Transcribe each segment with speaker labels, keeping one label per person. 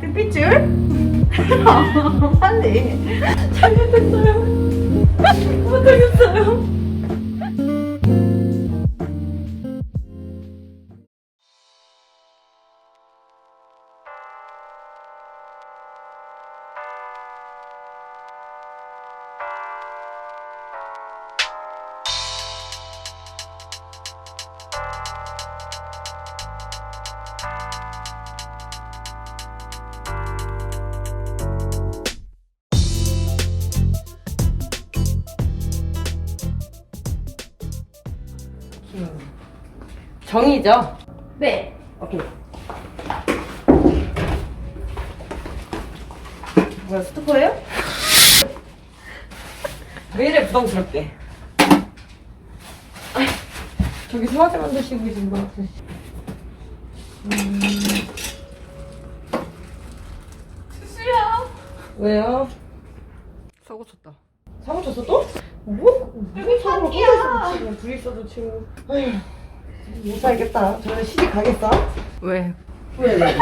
Speaker 1: 핏줄? 빨리. 잘못했어요. 못하겠어요. 정이죠?
Speaker 2: 네.
Speaker 1: 오케이. 뭐야, 스토퍼예요? 왜 이래 부담스럽게? 아, 저기 소화제 만드시고 계신 것 같아. 음.
Speaker 2: 수수야.
Speaker 1: 왜요?
Speaker 3: 사고 쳤다.
Speaker 1: 사고 쳤어 또? 뭐? 꼬여서 지금 둘이 있어도 지금. 아휴, 못 살겠다. 저는 시집 가겠어?
Speaker 3: 왜?
Speaker 1: 왜, 왜, 왜?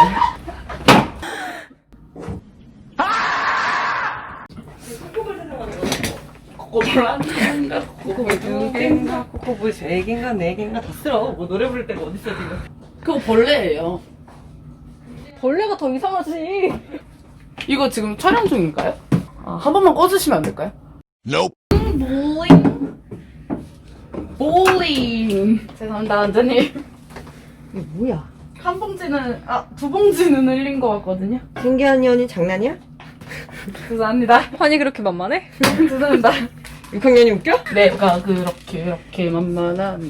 Speaker 3: 코코볼 한 개인가? 코코볼 두 개인가?
Speaker 1: 코코볼 세 개인가 네 개인가 다 쓸어. 뭐 노래 부를 때가 어딨어 지금.
Speaker 2: 그거 벌레예요.
Speaker 3: 벌레가 더 이상하지.
Speaker 2: 이거 지금 촬영 중인가요? 아, 한 번만 꺼주시면 안 될까요?
Speaker 4: Nope.
Speaker 2: 볼링. 볼링. 죄송합니다, 완전히.
Speaker 1: 이게 뭐야?
Speaker 2: 한 봉지는, 아, 두 봉지는 흘린 것 같거든요.
Speaker 1: 신기한 년이 장난이야?
Speaker 2: 죄송합니다.
Speaker 3: 환이 그렇게 만만해?
Speaker 2: 죄송합니다.
Speaker 1: 6학년이 웃겨?
Speaker 2: 내가 그렇게, 이렇게 만만한.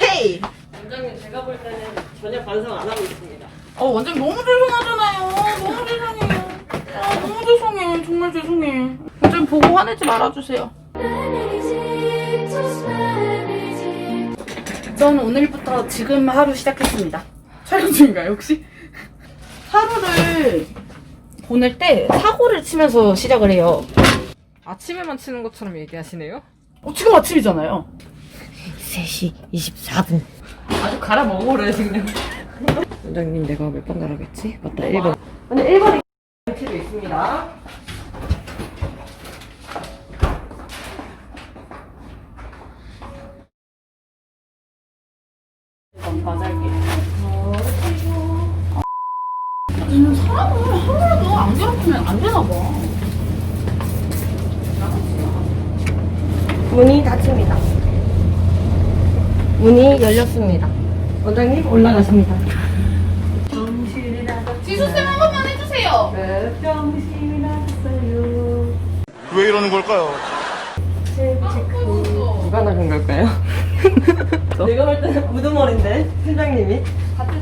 Speaker 1: 헤이! 원장님 제가 볼 때는 전혀 반성 안 하고 있습니다.
Speaker 2: 어, 완전 너무 죄송하잖아요. 너무 죄송해요. 아, 너무 죄송해. 정말 죄송해. 완전 보고 화내지 말아주세요. 저는 오늘부터 지금 하루 시작했습니다. 촬영 중인가요, 혹시? 하루를 보낼 때 사고를 치면서 시작을 해요.
Speaker 3: 아침에만 치는 것처럼 얘기하시네요?
Speaker 2: 어, 지금 아침이잖아요.
Speaker 1: 3시 24분.
Speaker 2: 아주 갈아 먹어래, 지금.
Speaker 1: 원장님 내가 몇번 가라겠지? 맞다 1번. 근데 1번에 치도 있습니다.
Speaker 2: 얘는 사람을 하루라도 안 괴롭히면 안 되나 봐.
Speaker 1: 문이 닫힙니다. 문이 열렸습니다. 원장님 올라가십니다.
Speaker 2: 지수쌤 한 번만 해주세요.
Speaker 1: 몇 병신이 났어요.
Speaker 4: 왜 이러는 걸까요?
Speaker 1: 누가 나간 걸까요? 내가 볼 때는 우두머리인데 팀장님이.
Speaker 2: 같은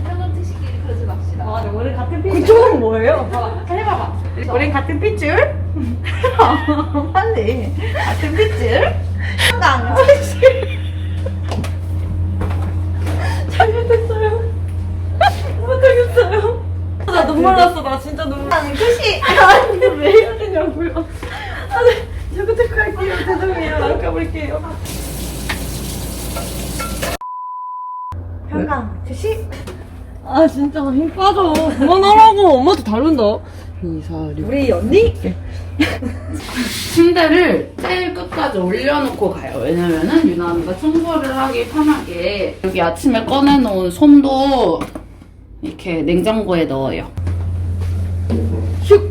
Speaker 1: 맞아, 우리 같은 핏줄. 그쪽은 뭐예요?
Speaker 2: 해봐봐.
Speaker 1: 우린 같은 핏줄? 빨리. 같은 핏줄? 난 핏줄. 잘못했어요. 못하겠어요. 나 눈물 났어. 나 진짜 눈물. 아니, 끝이. 아니, 왜 해야 되냐고요. 아니, 저거 듣고 할게요. 죄송해요. 안 까볼게요. 평강, 주시. 아, 진짜 힘 빠져. 그만하라고. 엄마도 다룬다. 이사리. 우리 언니?
Speaker 2: 침대를 제일 끝까지 올려놓고 가요. 왜냐면은 유나미가 청소를 하기 편하게 여기 아침에 꺼내놓은 솜도 이렇게 냉장고에 넣어요. 슉!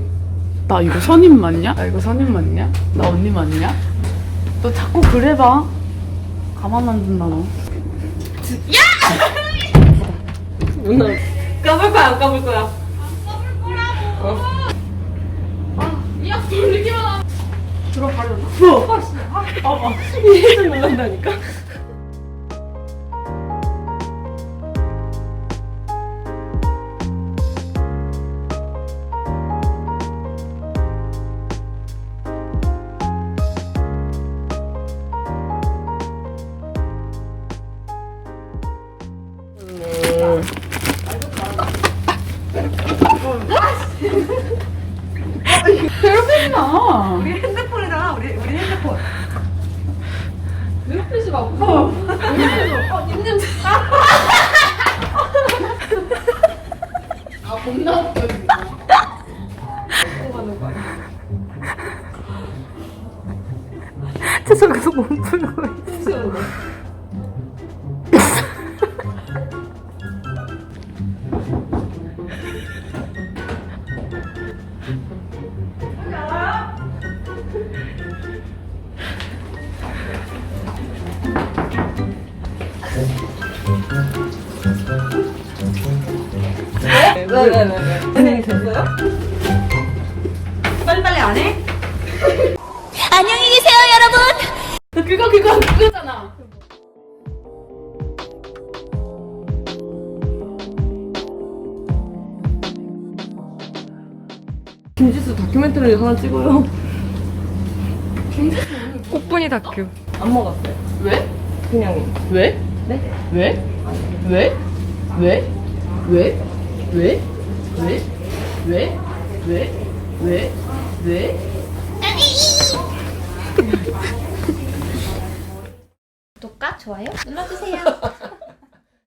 Speaker 2: 나 이거 선임 맞냐? 나 이거 선임 맞냐? 나 언니 맞냐? 너 자꾸 그래봐. 가만 안 둔다 너.
Speaker 1: 누나. 까볼 거야, 안 까볼 거야?
Speaker 2: 이약 돌리기만 하면 들어가려나?
Speaker 1: 뭐? 아, 아, 아. 이해를 놀란다니까?
Speaker 2: 괴 아.
Speaker 1: 우리 핸드폰이잖아. 우리 우리 핸드폰.
Speaker 2: 눈빛이 막. 어.
Speaker 1: 어, 죄송해서 몸 풀고 있어. 네네네. 진행이 됐어요? 빨리빨리 안 해?
Speaker 5: 안녕히 계세요, 여러분.
Speaker 2: 그거 그거 그거잖아.
Speaker 1: 김지수 다큐멘터리 하나 찍어요. 꽃분이 다큐. 안 먹었어요.
Speaker 2: 왜?
Speaker 1: 그냥
Speaker 2: 왜?
Speaker 1: 네?
Speaker 2: 왜? 왜? 왜? 왜? 왜? 왜? 왜? 왜? 왜? 왜?
Speaker 5: 구독과 좋아요 눌러주세요.